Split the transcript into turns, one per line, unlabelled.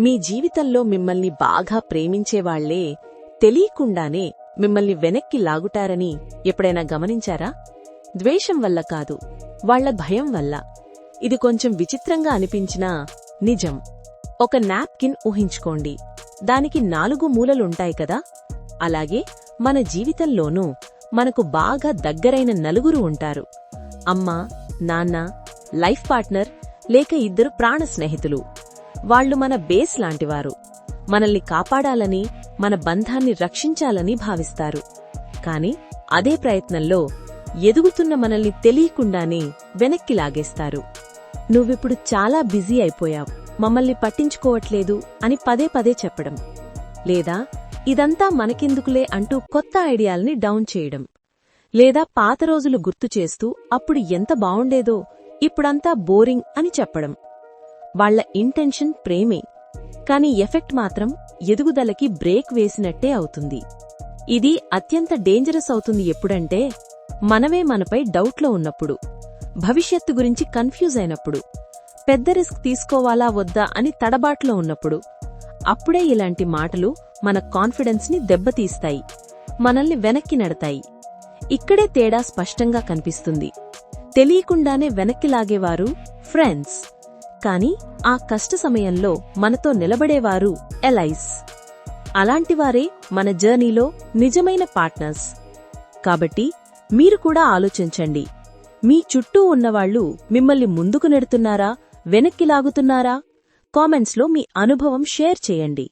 మీ జీవితంలో మిమ్మల్ని బాగా ప్రేమించేవాళ్ళే తెలియకుండానే మిమ్మల్ని వెనక్కి లాగుటారని ఎప్పుడైనా గమనించారా? ద్వేషం వల్ల కాదు వాళ్ళ భయం వల్ల. ఇది కొంచెం విచిత్రంగా అనిపించినా నిజం. ఒక నాప్కిన్ ఊహించుకోండి. దానికి నాలుగు మూలలుంటాయి కదా? అలాగే మన జీవితంలోనూ మనకు బాగా దగ్గరైన నలుగురు ఉంటారు. అమ్మ నాన్న లైఫ్ పార్ట్నర్ లేక ఇద్దరు ప్రాణ స్నేహితులు. వాళ్ళు మన బేస్ లాంటివారు. మనల్ని కాపాడాలని మన బంధాన్ని రక్షించాలని భావిస్తారు. కాని అదే ప్రయత్నంలో ఎదుగుతున్న మనల్ని తెలియకుండానే వెనక్కి లాగేస్తారు. నువ్విప్పుడు చాలా బిజీ అయిపోయావు. మమ్మల్ని పట్టించుకోవట్లేదు అని పదే పదే చెప్పడం. లేదా ఇదంతా మనకెందుకులే అంటూ కొత్త ఐడియాల్ని డౌన్ చేయడం. లేదా పాత రోజులు గుర్తు చేస్తూ అప్పుడు ఎంత బావుండేదో ఇప్పుడంతా బోరింగ్ అని చెప్పడం. వాళ్ళ ఇంటెన్షన్ ప్రేమే. కాని ఎఫెక్ట్ మాత్రం ఎదుగుదలకి బ్రేక్ వేసినట్టే అవుతుంది. ఇది అత్యంత డేంజరస్ అవుతుంది ఎప్పుడంటే మనమే మనపై డౌట్లో ఉన్నప్పుడు భవిష్యత్తు గురించి కన్ఫ్యూజ్ అయినప్పుడు పెద్ద రిస్క్ తీసుకోవాలా వద్దా అని తడబాట్లో ఉన్నప్పుడు అప్పుడే ఇలాంటి మాటలు మన కాన్ఫిడెన్స్ని దెబ్బతీస్తాయి మనల్ని వెనక్కి నడతాయి. ఇక్కడే తేడా స్పష్టంగా కనిపిస్తుంది. తెలియకుండానే వెనక్కి లాగేవారు ఫ్రెండ్స్ కానీ ఆ కష్ట సమయంలో మనతో నిలబడేవారు ఎలైస్. అలాంటివారే మన జర్నీలో నిజమైన పార్ట్నర్స్. కాబట్టి మీరు కూడా ఆలోచించండి. మీ చుట్టూ ఉన్నవాళ్ళు మిమ్మల్ని ముందుకు నెడుతున్నారా? వెనక్కి లాగుతున్నారా? కామెంట్స్లో మీ అనుభవం షేర్ చేయండి.